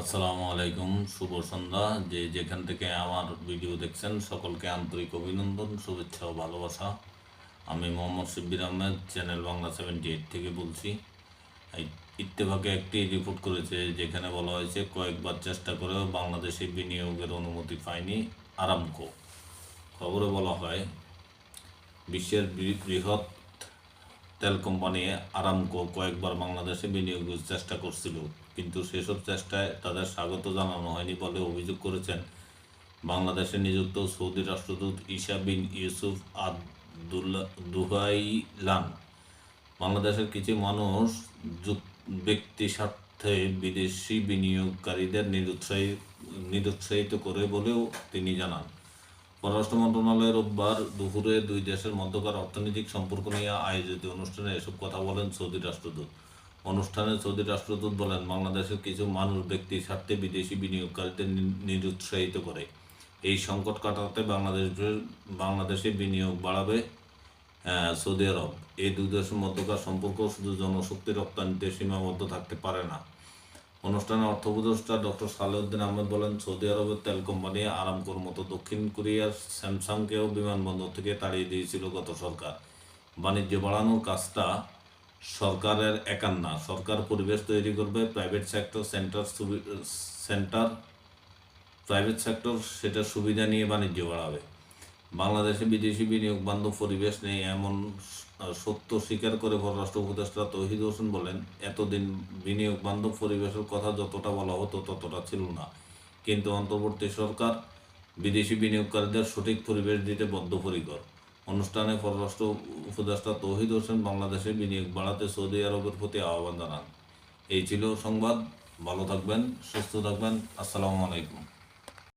আসসালামু আলাইকুম, শুভ সন্ধ্যা। যে যেখান থেকে আমার ভিডিও দেখছেন, সকলকে আন্তরিক অভিনন্দন, শুভেচ্ছা ও ভালোবাসা। আমি Mohammad Shibbir Ahmed, channel Bangla seventy eight থেকে বলছি। ইত্তেফাকে একটি রিপোর্ট করেছে, যেখানে বলা হয়েছে, কয়েকবার চেষ্টা করেও বাংলাদেশে বিনিয়োগের অনুমতি পায়নি আরামকো। খবরে বলা হয়, বিশ্বের বৃহৎ তেল কোম্পানি আরামকো কয়েকবার বাংলাদেশে বিনিয়োগের চেষ্টা করছিল, কিন্তু সেসব চেষ্টায় তাদের স্বাগত জানানো হয়নি বলে অভিযোগ করেছেন বাংলাদেশে নিযুক্ত সৌদি রাষ্ট্রদূত ঈশা বিন ইউসুফ দুহাইলান বাংলাদেশের কিছু মানুষ যুক- ব্যক্তি স্বার্থে বিদেশি বিনিয়োগকারীদের নিরুৎসাহী, নিরুৎসাহিত করে বলেও তিনি জানান। পররাষ্ট্র মন্ত্রণালয়ের রোববার দুপুরে দুই দেশের মধ্যকার অর্থনৈতিক সম্পর্ক নিয়ে আয়োজিত অনুষ্ঠানে এসব কথা বলেন সৌদি রাষ্ট্রদূত। অনুষ্ঠানে সৌদি রাষ্ট্রদূত বলেন, বাংলাদেশের কিছু মানুষ ব্যক্তি স্বার্থে বিদেশি বিনিয়োগকারীদের নিরুৎসাহিত করে। এই সংকট কাটাতে বাংলাদেশের বাংলাদেশে বিনিয়োগ বাড়াবে সৌদি আরব। এই দুই দেশের মধ্যকার সম্পর্ক শুধু জনশক্তি রপ্তানিতে সীমাবদ্ধ থাকতে পারে না। অনুষ্ঠানে অর্থ উপদেষ্টা ডক্টর সালেউদ্দিন আহমেদ বলেন, সৌদি আরবের তেল কোম্পানি আরামকোর মতো দক্ষিণ কোরিয়ার স্যামসাংকেও বিমানবন্দর থেকে তাড়িয়ে দিয়েছিল গত সরকার। বাণিজ্য বাড়ানোর কাজটা সরকারের একার না, সরকার পরিবেশ তৈরি করবে, private sector centre centre, private sector সেটার সুবিধা নিয়ে বাণিজ্য বাড়াবে। বাংলাদেশে বিদেশি বিনিয়োগ বান্ধব পরিবেশ নেই, এমন সত্য স্বীকার করে পররাষ্ট্র উপদেষ্টা তৌহিদ হোসেন বলেন, এতদিন বিনিয়োগ বান্ধব পরিবেশের কথা যতটা বলা হতো, ততটা ছিল না। কিন্তু অন্তর্বর্তী সরকার বিদেশি বিনিয়োগকারীদের সঠিক পরিবেশ দিতে বদ্ধপরিকর। অনুষ্ঠানে পররাষ্ট্র উপদেষ্টা তৌহিদ হোসেন বাংলাদেশে বিনিয়োগ বাড়াতে সৌদি আরবের প্রতি আহ্বান জানান। এই ছিল সংবাদ। ভালো থাকবেন, সুস্থ থাকবেন। আসসালামু আলাইকুম।